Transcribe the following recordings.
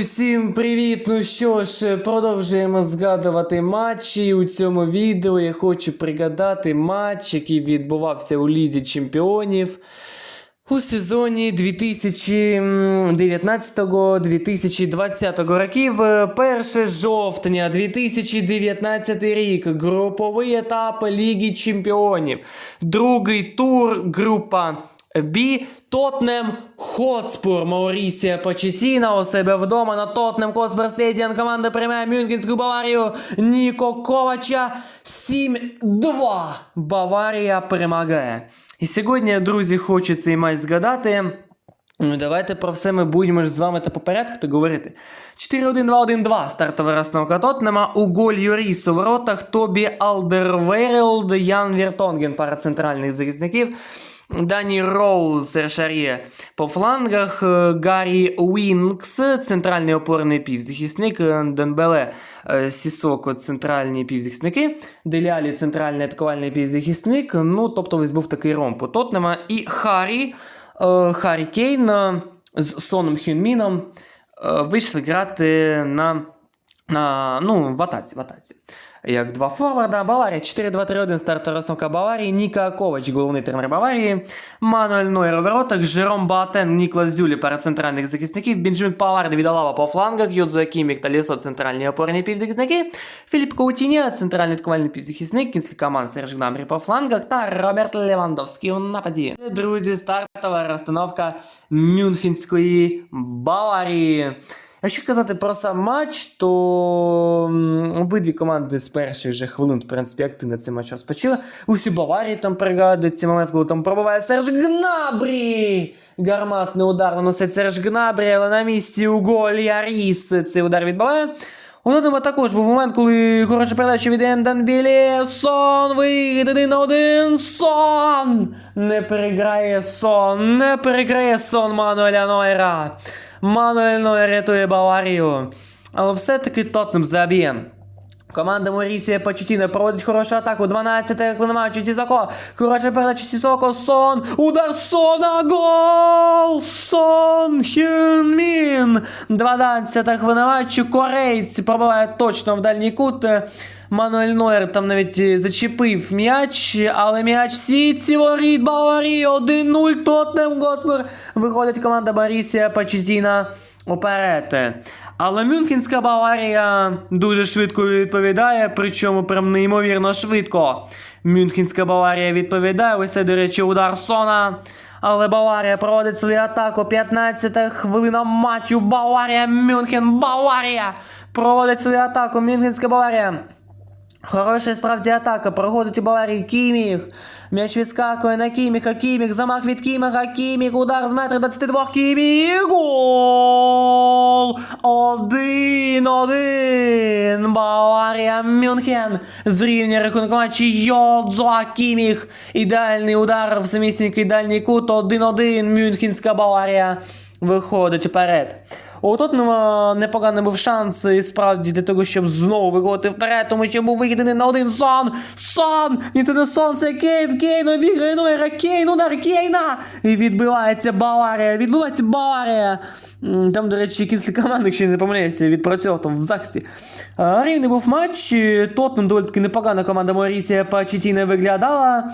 Усім привіт! Ну що ж, продовжуємо згадувати матчі. У цьому відео я хочу пригадати матч, який відбувався у Лізі Чемпіонів у сезоні 2019-2020 років. 1 жовтня 2019 рік. Груповий етап Ліги Чемпіонів. Другий тур група. Бі Тотнем Хотспур Маурісія Почетіна у себе вдома на Тотнем Хотспур Стедіан. Команда приймає Мюнхенську Баварію Ніко Ковача 7-2. Баварія перемагає. І сьогодні, друзі, хочу цей матч згадати. Ну, давайте про все ми будемо ж з вами та по порядку та говорити. 4-1-2-1-2. Стартова розстановка Тотнема. У голь Юріс у воротах. Тобі Алдервейрелд, Ян Віртонген, пара центральних захисників. Дані Роуз Сершарє по флангах, е, Гаррі Уінкс, центральний опорний півзахисник, е, Денбеле е, Сісоко, центральні півзахисники, Делялі центральний атакувальний півзахисник. Ну, тобто ось був такий ромб у Тотнема. І Харрі, е, Харрі Кейн з Соном Хюнміном вийшли грати на, на ну, в атаці. В атаці. Як два форварда, Баварія 4-2-3-1 стартова розстановка Баварії, Ніка Ковач, головний тренер Баварії, Мануель Нойер у Жером Баатен, Ніклас Зюлі пара центральних захисників, Бенджамін Павар, Відалава по флангах, Йодзо Акімік та Лісо центральні опорні півзахисники, Філіп Коутінє, центральний атакувальний півзахисник, Кінслі Каман, Серж Гнамрі по флангах та Роберт Левандовський у нападі. Друзі, стартова розстановка Мюнхенської Баварії. Якщо казати про сам матч, то обидві команди з перших же хвилин, в принципі, активно цей матч розпочали. Усі Баварії там пригадують цей момент, коли там пробиває Серж Гнабрі. Гарматний удар наносить Серж Гнабрі, але на місці у голі Аріс цей удар відбиває. У Нотема також був момент, коли хороша передача від Ендан Білі. Сон вийде один на один. Сон! Не переграє сон, не переграє сон Мануеля Нойра. Мануель Нойер рятує Баварію. Але все-таки Тотнем заб'є. Команда Морісія Почетіна проводить хорошу атаку. 12 хвилина матчу Сісоко. Хороша передача Сісоко. Сон. Удар Сона. Гол! Сон Хюнмін. 12 хвилина матчу. Корейць пробиває точно в дальній кут. Мануель Нойер там навіть е, зачепив м'яч, але м'яч сітці воріт Баварії 1-0 Тотнем Готспур. Виходить команда Борісія Почетіна уперед. Але Мюнхенська Баварія дуже швидко відповідає, причому прям неймовірно швидко. Мюнхенська Баварія відповідає. Ось це, до речі, удар Сона. Але Баварія проводить свою атаку. 15 хвилина матчу. Баварія, Мюнхен, Баварія! Проводить свою атаку. Мюнхенська Баварія. Хороша справді атака. Проходить у Баварії Кіміх. М'яч відскакує на Кіміха. Кіміх. Замах від Кіміха. Кіміх. Удар з метра 22. Кіміх. Гол! Один-один. Баварія Мюнхен. Зрівнює рахунок матчі Йодзо Кіміх. Ідеальний удар в самісінький дальній кут. 1-1. Мюнхенська Баварія виходить вперед. У Тотнема непоганий був шанс і справді для того, щоб знову виходити вперед, тому що був викиданий на один сон. Сон! Ні, це не сон, це Кейн, Кейн, обіграє Нойера, Кейн, удар Кейна! І відбивається Баварія, відбивається Баварія. Там, до речі, кінці команди, якщо не помиляюся, відпрацьовував там в захисті. Рівний був матч, і Тотнем доволі таки непогана команда Морісія Пачетіна виглядала.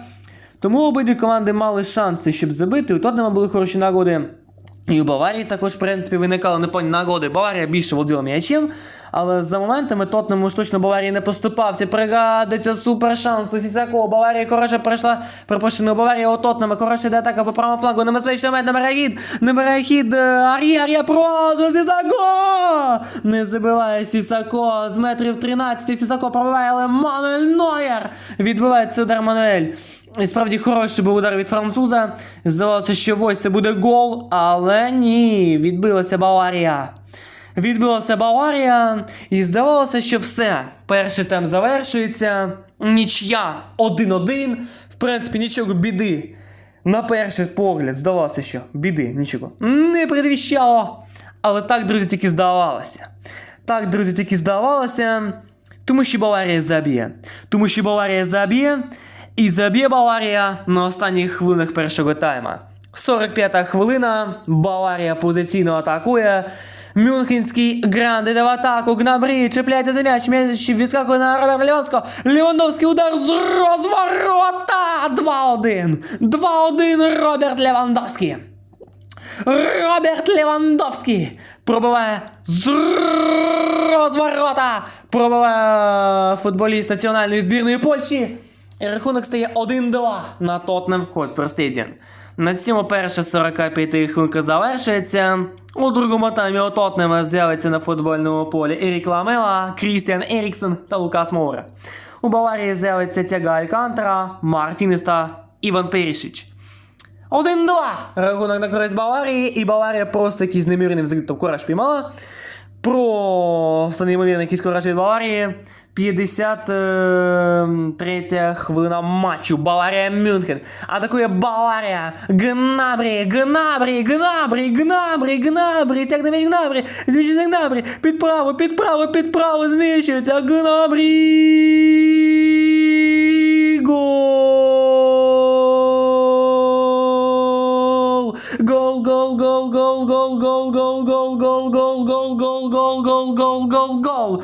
Тому обидві команди мали шанси, щоб забити. У Тотнема були хороші нагоди. І у Баварії також, в принципі, виникали непоні нагоди. Баварія більше володіла м'ячем, але за моментами Тотнему ж точно Баварії не поступався. Пригадується супер шанс у. Баварія хороша пройшла. Припущено, у Баварії у Тотнема. Хороша йде атака по правому флангу. Небезпечний момент, набирає хід. Набирає хід. е, Ар'є, Ар'є, просто Сісако! Не забиває Сісако. З метрів 13 Сісако пробиває, але Мануель Нойер відбиває цей удар Мануель. І справді хороший був удар від француза. Здавалося, що ось це буде гол, але ні, відбилася Баварія. Відбилася Баварія, і здавалося, що все. Перший тайм завершується. Нічия 1-1. В принципі, нічого біди. На перший погляд, здавалося, що біди, нічого. Не предвіщало. Але так, друзі, тільки здавалося. Так, друзі, тільки здавалося. Тому що Баварія заб'є. Тому що Баварія заб'є. І заб'є Баварія на останніх хвилинах першого тайма. 45-та хвилина. Баварія позиційно атакує. Мюнхенський гранд іде в атаку. Гнабрі чіпляється за м'яч. М'яч відскакує на Роберта Левандовського. Левандовський удар з розворота. 2-1. 2-1 Роберт Левандовський. Роберт Левандовський пробиває з розворота. Пробиває футболіст національної збірної Польщі. І рахунок стає 1-2 на Тотнем Хотспер Стедіан. На цьому перша 45 хвилинка завершується. У другому таймі у Тотнема з'явиться на футбольному полі Ерік Ламела, Крістіан Еріксон та Лукас Моура. У Баварії з'явиться Тяга Алькантара, Мартінес та Іван Перішич. 1-2! Рахунок на користь Баварії, і Баварія просто якийсь неймовірний взагалі там кораж піймала. Просто неймовірний якийсь кораж від Баварії. 53 хвилина матчу. Баварія Мюнхен. Атакує Баварія. Гнабрі, Гнабрі, Гнабрі, Гнабрі, Гнабрі. Тягне м'яч Гнабрі. Зміщується Гнабрі. Під право, під право, під право зміщується. Гнабрі. Гол! Гол, гол, гол, гол, гол, гол, гол, гол, гол, гол, гол, гол, гол, гол, гол, гол, гол.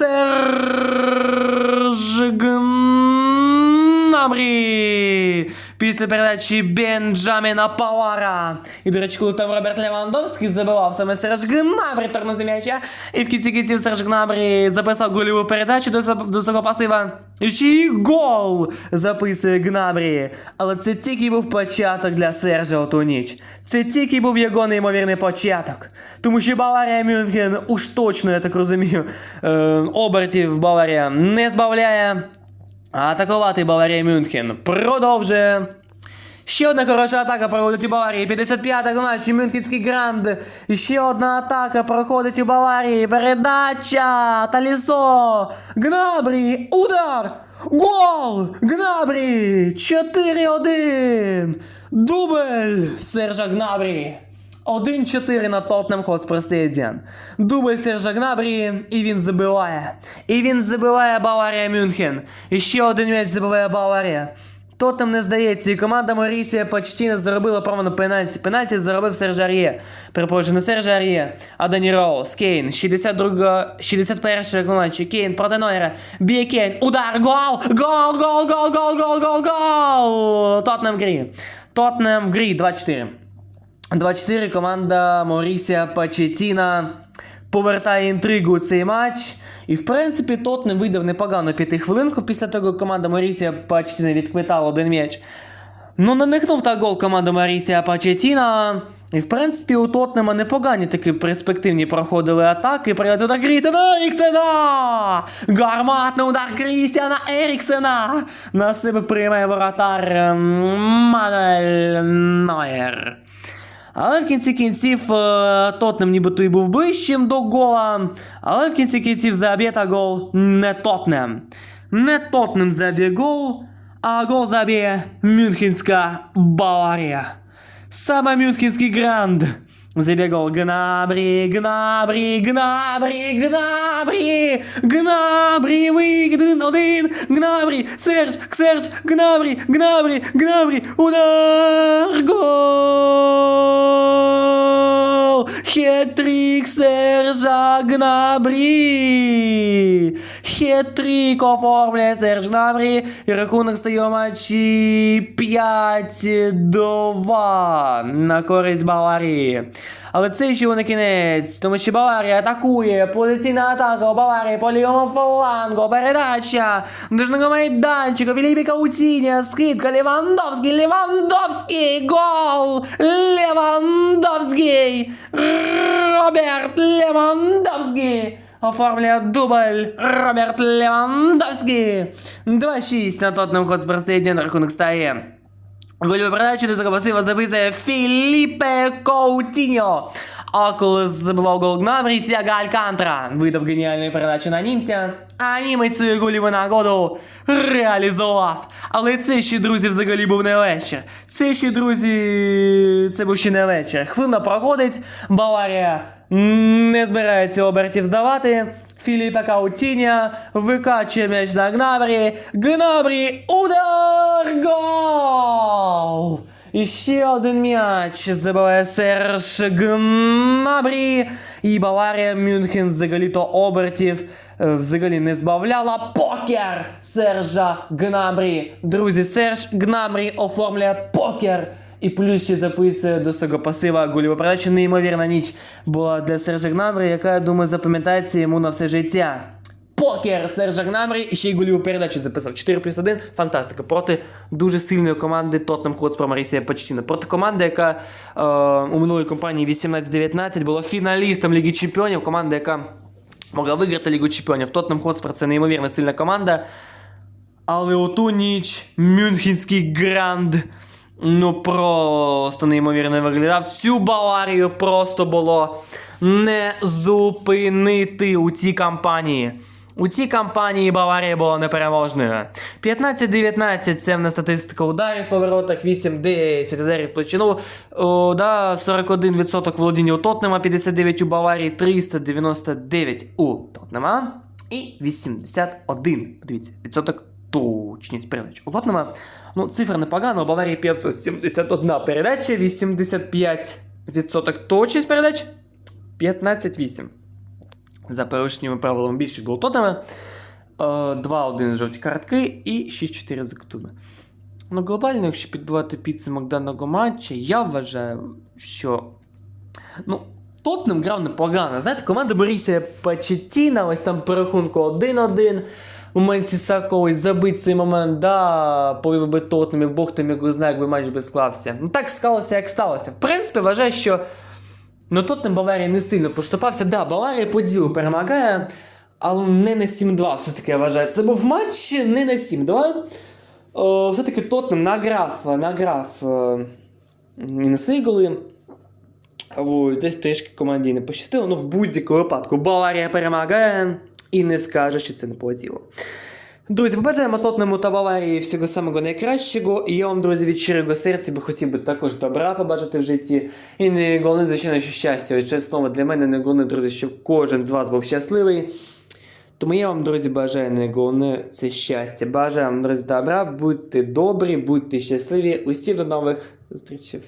Серж Гнабрі. Після передачі Бенджаміна Павара. І, до речі, коли там Роберт Левандовський забивав, саме Серж Гнабрі торнув м'яча. І в кінці кінців Серж Гнабрі записав гольову передачу до, до свого пасива. І ще й гол записує Гнабрі. Але це тільки був початок для Сержа у ту ніч. Це тільки був його неймовірний початок. Тому що Баварія Мюнхен уж точно, я так розумію, е, обертів Баварія не збавляє. Атакувати Баварія Мюнхен продовжує. Ще одна хороша атака проходить у Баварії. 55-та матчі Мюнхенський гранд. Ще одна атака проходить у Баварії. Передача. Талісо. Гнабрі. Удар. Гол. Гнабрі. 4-1. Дубль Сержа Гнабрі. 1-4 на Тотнем Хотспер Стедіан. Дубль Сержа Гнабрі, і він забиває. І він забиває Баварія Мюнхен. І ще один м'яч забиває Баварія. Тотнем не здається, і команда Морісія почти не заробила право на пенальті. Пенальті заробив Серж Ар'є. Перепрошую, не Серж Ар'є, а Дані Роуз. Кейн, 62, 61 матчі. Кейн проти Нойера. Б'є Кейн. Удар, гол! Гол, гол, гол, гол, гол, гол, гол! Тотнем в грі. Тотнем в грі 2-4. 2-4 команда Морісія Пачетіна повертає інтригу у цей матч. І в принципі Тотнем видав непогану п'ятихвилинку після того, як команда Морісія Пачетіна відквитала один м'яч. Ну, наникнув та гол команда Марісія Пачетіна. І в принципі у Тотнема непогані такі перспективні проходили атаки. Прилетів удар Крістіана Еріксена! Гарматний удар Крістіана Еріксена! На себе приймає воротар Нойер. Але в кінці кінців е, Тотнем нібито і був ближчим до гола. Але в кінці кінців заб'є гол не Тотнем. Не Тотнем заб'є гол, а гол заб'є Мюнхенська Баварія. Саме Мюнхенський гранд. Забегал Гнабри, Гнабри, Гнабри, Гнабри, Гнабри, выигран один, Гнабри, Серж, Серж, Гнабри, Гнабри, Гнабри, удар, гол! Хет-трик Сержа Гнабрі! Хетрик оформляє Серж Гнабрі, і рахунок стає у матчі 5-2 на користь Баварії. Але це ще не кінець, тому що Баварія атакує, позиційна атака у Баварії по лівому флангу, передача нижнього майданчика, Філіпі Кауціня, скидка, Левандовський, Левандовський, гол, Левандовський, Роберт Левандовський. Оформляє дубль Роберт Левандовський. 2-6 на Тотнем Хотспер Стадіон рахунок стає. Передачу до Закопасива записує Філіпе Коутіньо. А коли забивав гол Гнабрі, Тяга Алькантра видав геніальну передачу на німця, а німець свою гольову нагоду реалізував. Але це ще, друзі, взагалі був не вечір. Це ще, друзі, це був ще не вечір. Хвилина проходить, Баварія не збирається обертів здавати. Філіпа Каутіня викачує м'яч на Гнабрі. Гнабрі удар! Гол! І один м'яч забиває Серж Гнабрі. І Баварія Мюнхен взагалі то е, взагалі не збавляла. Покер Сержа Гнабрі. Друзі, Серж Гнабрі оформлює покер. І плюс ще записує до свого пасива гольову передачу. Неймовірна ніч була для Сержа Гнабрі, яка, я думаю, запам'ятається йому на все життя. Покер Сержа Гнабрі і ще й гольову передачу записав. 4 плюс 1. Фантастика. Проти дуже сильної команди Тоттенхем Хотспор Марісія Почтіна. Проти команди, яка е, у минулій кампанії 18-19 була фіналістом Ліги Чемпіонів. Команда, яка могла виграти Лігу Чемпіонів. Тоттенхем Хотспор це неймовірно сильна команда. Але оту ніч Мюнхенський гранд. Ну просто неймовірно виглядав. Цю Баварію просто було не зупинити у цій кампанії. У цій кампанії Баварія була непереможною. 15-19 це в нас статистика ударів по воротах, 8-10 ударів площину. Да, 41% володіння у Тотнема, 59 у Баварії, 399 у Тотнема і 81. Подивіться, відсоток точність передач. У ну, цифра непогана, у Баварії 571 передача, 85% точність передач, 15-8. За порушеннями правилами більше було Тотнема. 2-1 жовті картки і 6-4 за Катуми. Ну, глобально, якщо підбивати підсумок даного матча, я вважаю, що. Ну, Тотнем грав непогано. Знаєте, команда Борісія Почетіна, ось там по рахунку 1-1. Момент Сісаковий забить цей момент, да, повів би Тотнем, і Бог там його знає, якби матч би склався. Ну так склалося, як сталося. В принципі, вважаю, що Ну Тоттенхем Баварія не сильно поступався. Да, Баварія по ділу перемагає, але не на 7-2, все-таки я вважаю. Це був матч не на 7-2. Все-таки Тоттенхем награв, награв е, і на свої голи. Десь трішки команді не пощастило, але в будь-якому випадку Баварія перемагає і не скаже, що це не полетіло. Друзі, побажаємо Тотнему та Баварії всього самого найкращого. І я вам, друзі, від щирого серця би хотів би також добра побажати в житті. І не головне, звичайно, що щастя. От чесно, для мене не головне, друзі, щоб кожен з вас був щасливий. Тому я вам, друзі, бажаю не головне це щастя. Бажаю вам, друзі, добра, будьте добрі, будьте щасливі. Усім до нових зустрічей.